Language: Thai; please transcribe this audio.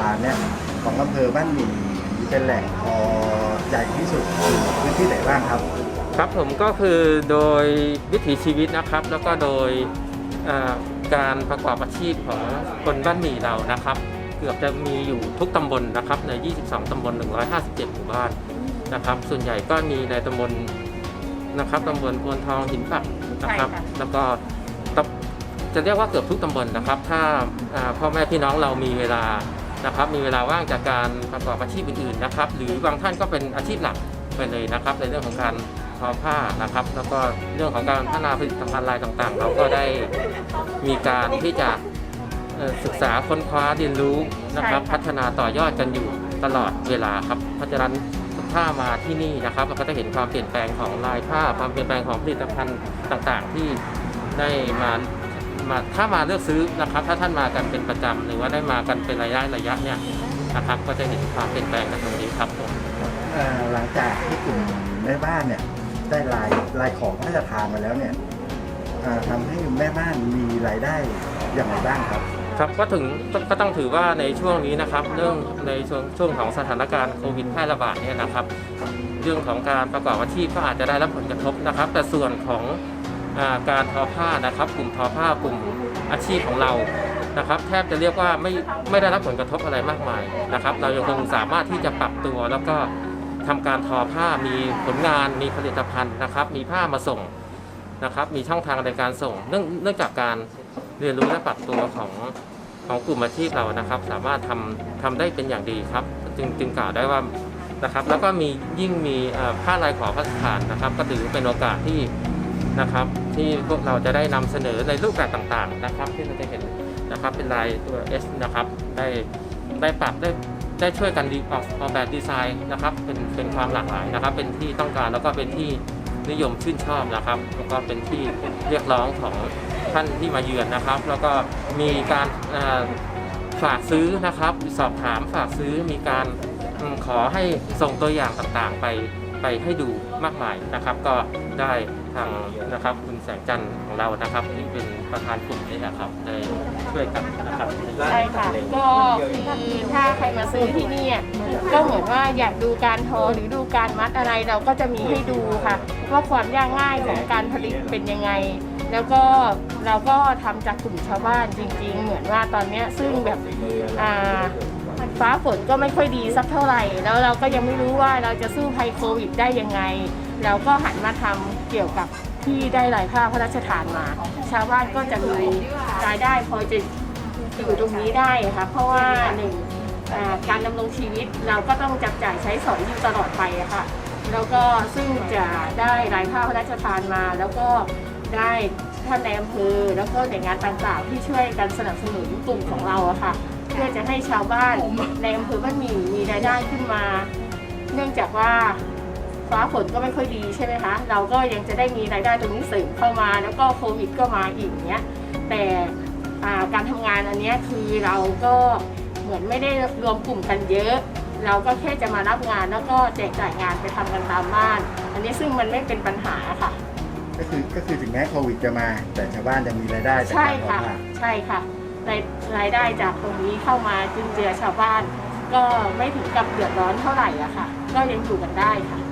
ผ้าลายขอพระราชทานเนี่ยของอำเภอบ้านหมี่เป็นแหล่งทอใหญ่ที่สุดอยู่พื้นที่ไหนบ้างครับครับผมก็คือโดยวิถีชีวิตนะครับ แล้วก็โดยเอ่อการประกอบอาชีพของคนบ้านหมี่เรานะครับ เกือบจะมีอยู่ทุกตำบลนะครับใน 22 ตำบล 157 หมู่บ้านนะครับ ส่วนใหญ่ก็มีในตำบลนะครับตำบลพวนทองหินปักนะครับใช่ค่ะแล้วก็ตำจะเรียกว่าเกือบทุกตำบลนะครับ ถ้าอ่าพ่อแม่พี่น้องเรามีเวลา นะครับมีเวลาว่างจากการประกอบอาชีพอื่นๆนะครับ หรือบางท่านก็เป็นอาชีพหลักไปเลยนะครับ ในเรื่องของการทอผ้านะครับ แล้วก็เรื่องของการพัฒนาผลิตภัณฑ์ลายต่างๆ เราก็ได้มีการที่จะศึกษาค้นคว้าเรียนรู้นะครับ พัฒนาต่อยอดกันอยู่ตลอดเวลาครับเพราะฉะนั้นถ้ามาที่นี่นะครับ เราก็จะเห็นความเปลี่ยนแปลงของลายผ้า ความเปลี่ยนแปลงของผลิตภัณฑ์ต่างๆ ที่ได้มา มาถ้ามาเลือกซื้อนะครับ ถ้าท่านมากันเป็นประจำหรือว่าได้มากันเป็นระยะระยะเนี่ยนะครับ ก็จะเห็นความเปลี่ยนแปลงในตรงนี้ครับผมเอ่อหลังจากที่กลุ่มแม่บ้านเนี่ยได้ลายลายของพระราชทานมาแล้วเนี่ยเอ่อทำให้แม่บ้านมีรายได้อย่างไรบ้างครับครับก็ถึงก็ต้องถือว่าในช่วงนี้นะครับ เรื่องในช่วงช่วงของสถานการณ์โควิดแพร่ระบาดเนี่ยนะครับ เรื่องของการประกอบอาชีพก็อาจจะได้รับผลกระทบนะครับ แต่ส่วนของอา การทอผ้านะครับ กลุ่มทอผ้ากลุ่มอาชีพของเรานะครับ แทบจะเรียกว่าไม่ไม่ได้รับผลกระทบอะไรมากมายนะครับ เรายังคงสามารถที่จะปรับตัวแล้วก็ทำการทอผ้ามีผลงานมีผลิตภัณฑ์นะครับ มีผ้ามาส่งนะครับ มีช่องทางในการส่ง เนื่องเนื่องจากการเรียนรู้และปรับตัวของของกลุ่มอาชีพเรานะครับ สามารถทำทำได้เป็นอย่างดีครับ จึงจึงกล่าวได้ว่านะครับ แล้วก็มียิ่งมีผ้าลายขอพระราชทานนะครับ ก็ถือเป็นโอกาสที่ นะครับ ที่พวกเราจะได้นำเสนอในรูปแบบต่างๆ นะครับ ที่เราจะเห็นนะครับเป็นลายตัว S นะครับได้ได้ปรับได้ได้ช่วยกันดีออกออกแบบดีไซน์นะครับเป็นเป็นความหลากหลายนะครับ เป็นที่ต้องการแล้วก็เป็นที่นิยมชื่นชอบนะครับแล้วก็เป็นที่เรียกร้องของท่านที่มาเยือนนะครับ แล้วก็มีการฝากซื้อนะครับ สอบถามฝากซื้อมีการขอให้ส่งตัวอย่างต่างๆไป ไปให้ดูมากมายนะครับ ก็ได้ทางนะครับคุณแสงจันทร์ของเรานะครับที่เป็นประธานกลุ่มนี้นะครับได้ช่วยกันนะครับใช่ค่ะก็คือถ้าใครมาซื้อที่นี่ก็เหมือนว่าอยากดูการทอหรือดูการมัดอะไรเราก็จะมีให้ดูค่ะว่าความยากง่ายของการผลิตเป็นยังไง แล้วก็เราก็ทำจากกลุ่มชาวบ้านจริง ๆ เหมือนว่าตอนนี้ซึ่งแบบอ่า ฟ้าฝนก็ไม่ค่อยดีสักเท่าไหร่ แล้วเราก็ยังไม่รู้ว่าเราจะสู้ภัยโควิดได้ยังไง เราก็หันมาทำเกี่ยวกับที่ได้รายผ้าพระราชทานมา ชาวบ้านก็จะมีรายได้พอจะอยู่ตรงนี้ได้ค่ะเพราะว่าหนึ่งการดำรงชีวิตเราก็ต้องจับจ่ายใช้สอยอยู่ตลอดไปค่ะแล้วก็ซึ่งจะได้รายค่าพระราชทานมา แล้วก็ได้ท่านในอำเภอแล้วก็หน่วยงานต่างๆ ที่ช่วยกันสนับสนุนกลุ่มของเราอะค่ะ เพื่อจะให้ชาวบ้านในอำเภอบ้านหมี่มีรายได้ขึ้นมา เนื่องจากว่าฟ้าฝนก็ไม่ค่อยดีใช่ไหมคะ เราก็ยังจะได้มีรายได้ตรงนี้เสริมเข้ามา แล้วก็โควิดก็มาอีกเนี้ย แต่อ่าการทำงานอันเนี้ยคือเราก็เหมือนไม่ได้รวมกลุ่มกันเยอะ เราก็แค่จะมารับงานแล้วก็แจกจ่ายงานไปทำกันตามบ้าน อันนี้ซึ่งมันไม่เป็นปัญหาค่ะ ก็คือก็คือถึงแม้โควิดจะมา แต่ชาวบ้านยังมีรายได้จากใช่การทอค่ะผ้าใช่ค่ะ รายรายได้จากตรงนี้เข้ามาจุนเจือชาวบ้าน ก็ไม่ถึงกับเดือดร้อนเท่าไหร่อะค่ะ ก็ยังอยู่กันได้ค่ะ